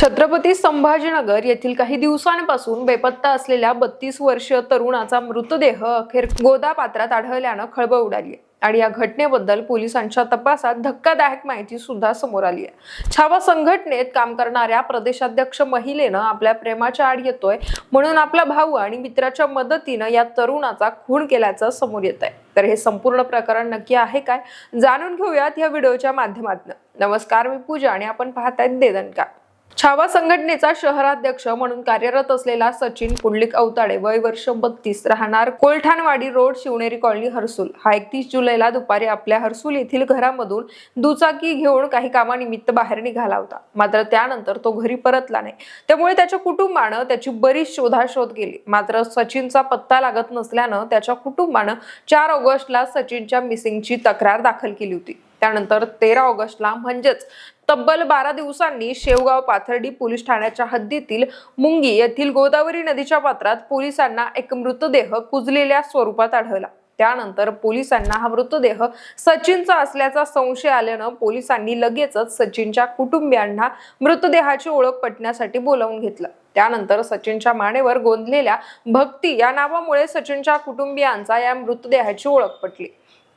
छत्रपती संभाजीनगर येथील काही दिवसांपासून बेपत्ता असलेल्या बत्तीस वर्षीय तरुणाचा मृतदेह अखेर गोदा पात्रात आढळल्यानं खळबळ उडाली आणि या घटनेबद्दल पोलिसांच्या तपासात धक्कादायक माहिती सुद्धा समोर आली आहे. छावा संघटनेत काम करणाऱ्या प्रदेशाध्यक्ष महिलेनं आपल्या प्रेमाच्या आड येतोय म्हणून आपला भाऊ आणि मित्राच्या मदतीनं या तरुणाचा खून केल्याचं समोर येत आहे. तर हे संपूर्ण प्रकरण नक्की आहे काय? जाणून घेऊयात या व्हिडिओच्या माध्यमातून. नमस्कार मी पूजा आणि आपण पाहतायत देदनकार छावा संघटनेचा शहराध्यक्ष म्हणून कार्यरत असलेला सचिन पुंडलिक अवताडे वय वर्ष बत्तीस राहणार कोलठाणवाडी रोड शिवनेरी कॉलनी हर्सुल. हा एकतीस जुलैला दुपारी आपल्या हर्सुल येथील घरामधून दुचाकी घेऊन काही कामानिमित्त बाहेर निघाला होता. मात्र त्यानंतर तो घरी परतला नाही. त्यामुळे त्याच्या कुटुंबानं त्याची बरीच शोधाशोध केली. मात्र सचिनचा पत्ता लागत नसल्यानं त्याच्या कुटुंबानं चार ऑगस्टला सचिनच्या मिसिंगची तक्रार दाखल केली होती. त्यानंतर तेरा ऑगस्टला म्हणजेच तब्बल बारा दिवसांनी शेवगाव पाथर्डी पोलीस ठाण्याच्या हद्दीतील मुंगी येथील गोदावरी नदीच्या पात्रात पोलिसांना एक मृतदेह कुजलेल्या स्वरूपात आढळला. त्यानंतर पोलिसांना हा मृतदेह सचिनचा असल्याचा संशय आल्यानं पोलिसांनी लगेचच सचिनच्या कुटुंबियांना मृतदेहाची ओळख पटण्यासाठी बोलावून घेतलं. त्यानंतर सचिनच्या मानेवर गोंधलेल्या भक्ती या नावामुळे सचिनच्या कुटुंबियांचा या मृतदेहाची ओळख पटली.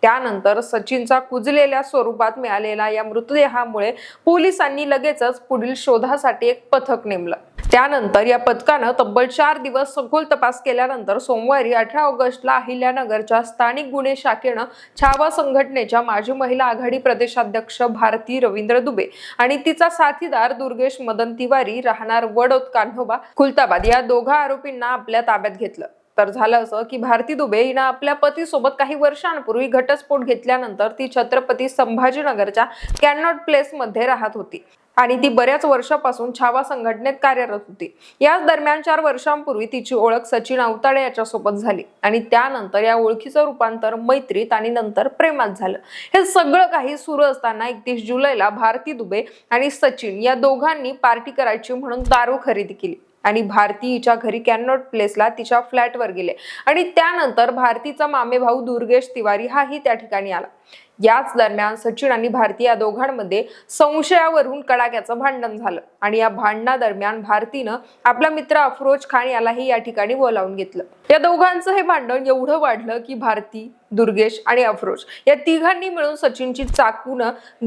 त्यानंतर सचिनचा कुजलेल्या स्वरूपात मिळालेला या मृतदेहामुळे पोलिसांनी लगेचच पुढील शोधासाठी एक पथक नेमलं. त्यानंतर या पथकानं तब्बल चार दिवस सखोल तपास केल्यानंतर सोमवारी अठरा ऑगस्टला अहिल्यानगरच्या स्थानिक गुन्हे शाखेनं छावा संघटनेच्या माजी महिला आघाडी प्रदेशाध्यक्ष भारती रवींद्र दुबे आणि तिचा साथीदार दुर्गेश मदन तिवारी राहणार वडोद कान्होबा खुलताबाद या दोघा आरोपींना आपल्या ताब्यात घेतलं. तर झालं असं की भारती दुबे हिनं आपल्या पतीसोबत काही वर्षांपूर्वी घटस्फोट घेतल्यानंतर ती छत्रपती संभाजीनगरच्या कॅनॉट प्लेस मध्ये राहत होती. आणि ती बऱ्याच वर्षापासून छावा संघटनेत कार्यरत होती. याच दरम्यान चार वर्षांपूर्वी तिची ओळख सचिन अवताडे याच्यासोबत झाली. आणि त्यानंतर या ओळखीचं रूपांतर मैत्रीत आणि नंतर प्रेमात झालं. हे सगळं काही सुरू असताना एकतीस जुलैला भारती दुबे आणि सचिन या दोघांनी पार्टी करायची म्हणून दारू खरेदी केली. आणि भारती हिच्या घरी कॅनॉट प्लेसला तिच्या फ्लॅटवर गेले. आणि त्यानंतर भारतीचा मामे भाऊ दुर्गेश तिवारी हाही त्या ठिकाणी आला. याच दरम्यान सचिन आणि भारती या दोघांमध्ये संशयावरून कडाक्याचं भांडण झालं. आणि या भांडणादरम्यान भारतीनं आपला मित्र अफरोज खान यालाही या ठिकाणी बोलावून घेतलं. या दोघांचं हे भांडण एवढं वाढलं की भारती दुर्गेश आणि अफरोज या तिघांनी मिळून सचिनची चाकून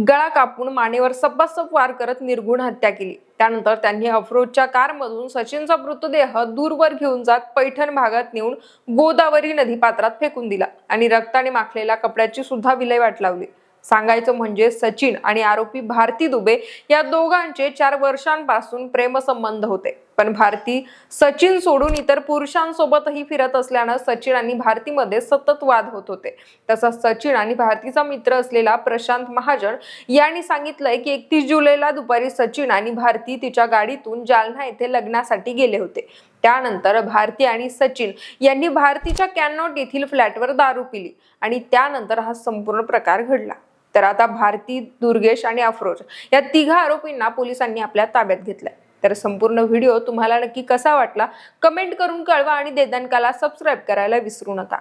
गळा कापून मानेवर सपासप वार करत निर्गुण हत्या केली. त्यानंतर त्यांनी अफरोजच्या कारमधून सचिनचा मृतदेह दूरवर घेऊन जात पैठण भागात नेऊन गोदावरी नदी पात्रात फेकून दिला. आणि रक्ताने माखलेल्या कपड्याची सुद्धा विल्हेवाट लावली. सांगायचं म्हणजे सचिन आणि आरोपी भारती दुबे या दोघांचे चार वर्षांपासून प्रेमसंबंध होते. पण भारती सचिन सोडून इतर पुरुषांसोबतही फिरत असल्यानं सचिन आणि भारतीमध्ये सतत वाद होत होते. तसंच सचिन आणि भारतीचा मित्र असलेला प्रशांत महाजन यांनी सांगितलंय की एकतीस जुलैला दुपारी सचिन आणि भारती तिच्या गाडीतून जालना येथे लग्नासाठी गेले होते. त्यानंतर भारती आणि सचिन यांनी भारतीच्या कॅनॉट येथील फ्लॅटवर दारू पिली आणि त्यानंतर हा संपूर्ण प्रकार घडला. तर आता भारती दुर्गेश आणि अफरोज या तिघा आरोपींना पोलिसांनी आपल्या ताब्यात घेतलंय. तर संपूर्ण व्हिडिओ तुम्हाला नक्की कसा वाटला? कमेंट करून कळवा आणि देदांकाला सबस्क्राईब करायला विसरू नका.